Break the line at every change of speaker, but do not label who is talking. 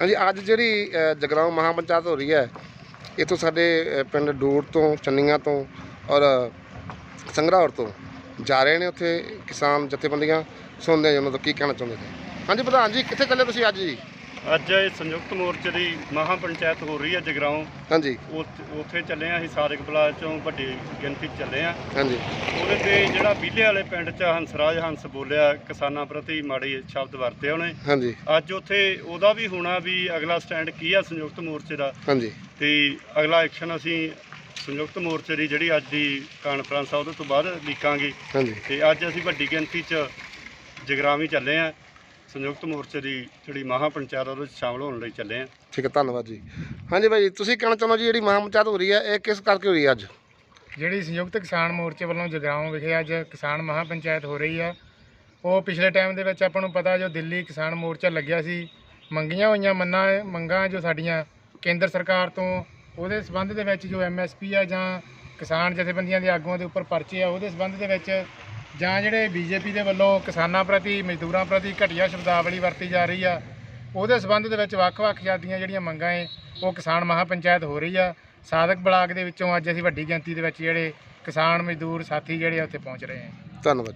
ਹਾਂਜੀ ਅੱਜ ਜਿਹੜੀ ਅ, ਜਗਰਾਉਂ ਮਹਾਪੰਚਾਇਤ ਹੋ ਰਹੀ ਹੈ ਇੱਥੋਂ ਸਾਡੇ ਪਿੰਡ ਡੂੜ ਤੋਂ ਚੰਨੀਆਂ ਤੋਂ ਔਰ ਸੰਗਰਾਹੌਰ ਤੋਂ ਜਾ ਰਹੇ ਨੇ ਉੱਥੇ ਕਿਸਾਨ ਜਥੇਬੰਦੀਆਂ ਸੁਣਦੇ ਹਾਂ ਜੀ ਉਹਨਾਂ ਤੋਂ ਕੀ ਕਹਿਣਾ ਚਾਹੁੰਦੇ ਨੇ। ਹਾਂਜੀ ਪ੍ਰਧਾਨ ਜੀ ਕਿੱਥੇ ਚੱਲੇ ਤੁਸੀਂ ਅੱਜ ਜੀ?
ਅੱਜ ਇਹ ਸੰਯੁਕਤ ਮੋਰਚੇ ਦੀ ਮਹਾ ਪੰਚਾਇਤ ਹੋ ਰਹੀ ਹੈ ਜਗਰਾਉਂ।
ਹਾਂਜੀ।
ਉੱਥ- ਚੱਲੇ ਆ ਅਸੀਂ ਸਾਰਕ ਬਲਾਕ ਚੋਂ ਵੱਡੀ ਗਿਣਤੀ 'ਚ ਚੱਲੇ ਆ
ਹਾਂਜੀ।
ਉਹਦੇ ਤੇ ਜਿਹੜਾ ਬੀਲੇ ਵਾਲੇ ਪਿੰਡ 'ਚ ਹੰਸਰਾਜ ਹੰਸ ਬੋਲਿਆ ਕਿਸਾਨਾਂ ਪ੍ਰਤੀ ਮਾੜੇ ਸ਼ਬਦ ਵਰਤੇ ਉਹਨੇ।
ਹਾਂਜੀ।
ਅੱਜ ਉੱਥੇ ਉਹਦਾ ਵੀ ਹੋਣਾ ਵੀ ਅਗਲਾ ਸਟੈਂਡ ਕੀ ਆ ਸੰਯੁਕਤ ਮੋਰਚੇ ਦਾ?
ਹਾਂਜੀ।
ਤੇ ਅਗਲਾ ਐਕਸ਼ਨ ਅਸੀਂ ਸੰਯੁਕਤ ਮੋਰਚੇ ਦੀ ਜਿਹੜੀ ਅੱਜ ਦੀ ਕਾਨਫਰੰਸ ਆ ਉਹਦੇ ਤੋਂ ਬਾਅਦ ਲਿਖਾਂਗੇ
ਹਾਂਜੀ।
ਤੇ ਅੱਜ ਅਸੀਂ ਵੱਡੀ ਗਿਣਤੀ 'ਚ ਜਗਰਾਵੀ ਚੱਲੇ ਆ ਸੰਯੁਕਤ ਮੋਰਚੇ ਦੀ ਜਿਹੜੀ ਮਹਾ ਪੰਚਾਇਤ ਉਹਦੇ 'ਚ ਸ਼ਾਮਲ ਹੋਣ ਲਈ ਚੱਲੇ ਆ।
ਠੀਕ ਹੈ ਧੰਨਵਾਦ ਜੀ। ਹਾਂਜੀ ਭਾਈ ਤੁਸੀਂ ਕਹਿਣਾ ਚਾਹੁੰਦੇ ਹੋ ਜੀ ਜਿਹੜੀ ਮਹਾਪੰਚਾਇਤ ਹੋ ਰਹੀ ਹੈ ਇਹ ਕਿਸ ਕਰਕੇ ਹੋ ਰਹੀ ਹੈ ਅੱਜ?
ਜਿਹੜੀ ਸੰਯੁਕਤ ਕਿਸਾਨ ਮੋਰਚੇ ਵੱਲੋਂ ਜਗਰਾਉਂ ਵਿਖੇ ਅੱਜ ਕਿਸਾਨ ਮਹਾ ਪੰਚਾਇਤ ਹੋ ਰਹੀ ਆ ਉਹ ਪਿਛਲੇ ਟਾਈਮ ਦੇ ਵਿੱਚ ਆਪਾਂ ਨੂੰ ਪਤਾ ਜੋ ਦਿੱਲੀ ਕਿਸਾਨ ਮੋਰਚਾ ਲੱਗਿਆ ਸੀ ਮੰਗੀਆਂ ਹੋਈਆਂ ਮੰਨਾਂ ਮੰਗਾਂ ਜੋ ਸਾਡੀਆਂ ਕੇਂਦਰ ਸਰਕਾਰ ਤੋਂ ਉਹਦੇ ਸਬੰਧ ਦੇ ਵਿੱਚ ਜੋ ਐਮਐਸਪੀ ਆ ਜਾਂ ਕਿਸਾਨ ਜਥੇਬੰਦੀਆਂ ਦੇ ਆਗੂਆਂ ਦੇ ਉੱਪਰ ਪਰਚੇ ਆ ਉਹਦੇ ਸਬੰਧ ਦੇ ਵਿੱਚ ਜਾਂ ਜਿਹੜੇ ਬੀਜੇਪੀ ਦੇ ਵੱਲੋਂ ਕਿਸਾਨਾਂ ਪ੍ਰਤੀ, ਮਜ਼ਦੂਰਾਂ ਪ੍ਰਤੀ ਘਟੀਆ ਸ਼ਬਦਾਵਲੀ ਵਰਤੀ ਜਾ ਰਹੀ ਆ, ਉਹਦੇ ਸਬੰਧ ਦੇ ਵਿੱਚ ਵੱਖ-ਵੱਖ ਜਾਤੀਆਂ ਜਿਹੜੀਆਂ ਮੰਗਾਂ ਏ, ਉਹ ਕਿਸਾਨ ਮਹਾ ਪੰਚਾਇਤ ਹੋ ਰਹੀ ਆ। ਸਾਧਕ ਬਲਾਕ ਦੇ ਵਿੱਚੋਂ ਅੱਜ ਅਸੀਂ ਵੱਡੀ ਗਿਣਤੀ ਦੇ ਵਿੱਚ ਜਿਹੜੇ ਕਿਸਾਨ, ਮਜ਼ਦੂਰ, ਸਾਥੀ ਜਿਹੜੇ ਆ ਉੱਥੇ ਪਹੁੰਚ ਰਹੇ ਹਾਂ
ਧੰਨਵਾਦ।